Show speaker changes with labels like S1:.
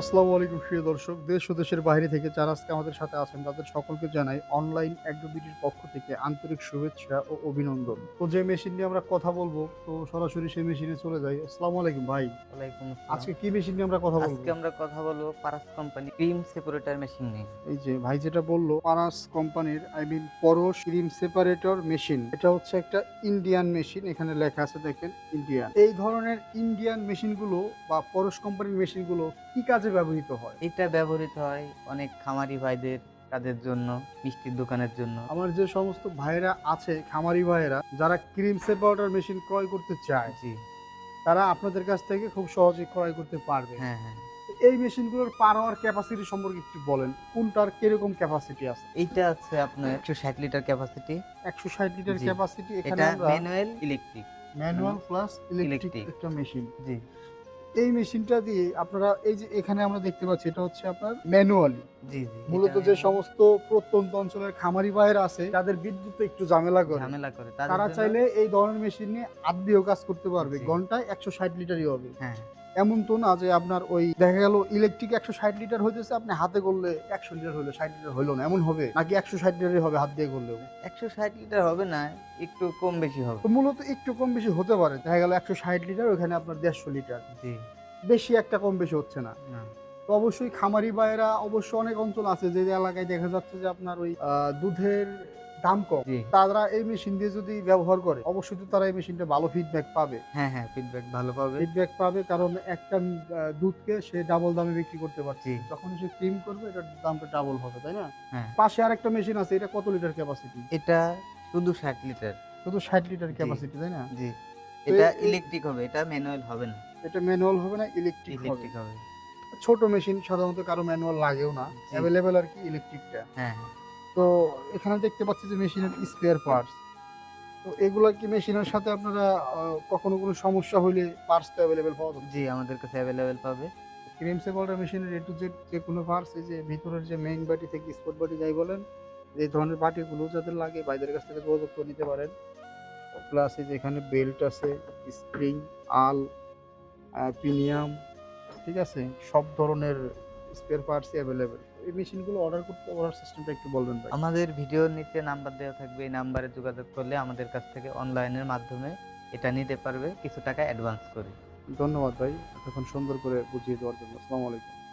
S1: আসসালামু আলাইকুম প্রিয় দর্শক। দেশ ও দেশের বাইরে থেকে যারা আজকে আমাদের সাথে আছেন তাদের সকলকে জানাই অনলাইন অ্যাগ্রোবিটির পক্ষ থেকে আন্তরিক শুভেচ্ছা ও অভিনন্দন। তো যে মেশিন নিয়ে আমরা কথা বলব তো সরাসরি সেই মেশিনে চলে যাই। আসসালামু আলাইকুম ভাই।
S2: ওয়ালাইকুম আসসালাম।
S1: আজকে কি মেশিন নিয়ে আমরা কথা বলব?
S2: আজকে আমরা কথা বলব Paras company cream separator machine নিয়ে।
S1: এই যে ভাই যেটা বলল পারাস কোম্পানির I mean Parash cream separator machine. এটা হচ্ছে একটা ইন্ডিয়ান মেশিন এখানে লেখা আছে দেখেন ইন্ডিয়ান। এই ধরনের ইন্ডিয়ান মেশিনগুলো বা পরশ কোম্পানির মেশিনগুলো কি কাজে ব্যবহৃত হয়।
S2: এটা ব্যবহৃত হয় অনেক খামারি ভাইদের কাজের জন্য মিষ্টির দোকানের জন্য।
S1: আমার যে সমস্ত ভাইরা আছে খামারি ভাইরা যারা ক্রিম সেপারেটর মেশিন ক্রয় করতে চায়
S2: জি।
S1: তারা আপনাদের কাছ থেকে খুব সহজে ক্রয় করতে পারবে।
S2: হ্যাঁ হ্যাঁ।
S1: এই মেশিনগুলোর পাওয়ার ক্যাপাসিটি সম্পর্কে একটু বলেন কোনটার কীরকম ক্যাপাসিটি আছে?
S2: এইটা আছে আপনার একশো ষাট লিটার ক্যাপাসিটি
S1: একশো ষাট লিটার ক্যাপাসিটি এখানে
S2: এটা manual electric
S1: manual plus electric একটা মেশিন
S2: জি।
S1: এই মেশিনটা দিয়ে আপনারা এই যে এখানে আমরা দেখতে পাচ্ছি এটা হচ্ছে আপনার ম্যানুয়ালি।
S2: জি জি
S1: মূলত যে সমস্ত প্রত্যন্ত অঞ্চলের খামারি বাইরে আছে তাদের বিদ্যুৎ একটু ঝামেলা করে।
S2: ঝামেলা করে
S1: তারা চাইলে এই ধরনের মেশিন নিয়ে দিয়েও কাজ করতে পারবে। ঘন্টায় একশো ষাট লিটারই হবে।
S2: হ্যাঁ।
S1: এমন তো না যে আপনার ওই দেখা গেল ইলেকট্রিক একশো ষাট লিটার হইতেছে আপনি হাতে করলে একশো লিটার হলো ষাট লিটার হলো না। এমন হবে? নাকি একশো ষাট লিটারই হবে হাত দিয়ে করলেও?
S2: একশো ষাট লিটার হবে না একটু কম বেশি হবে।
S1: তো মূলত একটু কম বেশি হতে পারে। দেখা গেল একশো ষাট লিটার ওখানে আপনার দেড়শো লিটার
S2: জি।
S1: বেশি একটা কম বেশি হচ্ছে না। তো অবশ্যই খামারি ভাইয়েরা অবশ্য অনেক অঞ্চল আছে যে এলাকায় দেখা যাচ্ছে যে আপনার ওই দুধের দাম কম। তারা এই মেশিন দিয়ে যদি ব্যবহার করে অবশ্যই তো তারা এই মেশিনটা ভালো ফিডব্যাক পাবে।
S2: হ্যাঁ হ্যাঁ ফিডব্যাক ভালো পাবে।
S1: ফিডব্যাক পাবে কারণ একটা দুধকে সে ডাবল দামে বিক্রি করতে পারছে। যখন সে ক্রিম করবে এটার দামটা ডাবল হবে তাই না?
S2: হ্যাঁ।
S1: পাশে আরেকটা মেশিন আছে এটা কত লিটার ক্যাপাসিটি
S2: এটা শুধু ষাট লিটার
S1: শুধু ষাট লিটার ক্যাপাসিটি তাই না?
S2: জি। এটা ইলেকট্রিক হবে এটা ম্যানুয়াল হবে না।
S1: এটা ম্যানুয়াল হবে না ইলেকট্রিক হবে।
S2: ইলেকট্রিক হবে।
S1: ছোট মেশিন সাধারণত কারও ম্যানুয়াল লাগেও না। অ্যাভেলেবেল আর কি ইলেকট্রিকটা
S2: হ্যাঁ হ্যাঁ।
S1: তো এখানে দেখতে পাচ্ছি যে মেশিনের স্পেয়ার পার্টস তো এগুলো কি মেশিনের সাথে আপনারা কখনো কোনো সমস্যা হইলে পার্টস তো অ্যাভেলেবেল পাওয়া যাবে?
S2: জি আমাদের কাছে অ্যাভেলেবেল পাবে।
S1: ক্রিম সেপারেটর মেশিনের এ টু জেড যে কোনো পার্টস এই যে ভিতরের যে মেইন বাটি থেকে স্পট বাটি যাই বলেন এই ধরনের বাটিগুলো যাদের লাগে বাইদের কাছ থেকে যোগাযোগ করে নিতে পারেন। প্লাস এই যে এখানে বেল্ট আছে স্প্রিং আল প্রিমিয়াম ঠিক আছে? সব ধরনের স্পেয়ার পার্টস অ্যাভেলেবেল এই মেশিনগুলো অর্ডার করতে অর্ডার সিস্টেমটা একটু বলবেন ভাই।
S2: আমাদের ভিডিওর নিচে নাম্বার দেওয়া থাকবে এই নাম্বারে যোগাযোগ করলে আমাদের কাছ থেকে অনলাইনের মাধ্যমে এটা নিতে পারবে কিছু টাকা অ্যাডভান্স করে।
S1: ধন্যবাদ ভাই এতক্ষণ সুন্দর করে বুঝিয়ে দেওয়ার জন্য। আসসালামু আলাইকুম।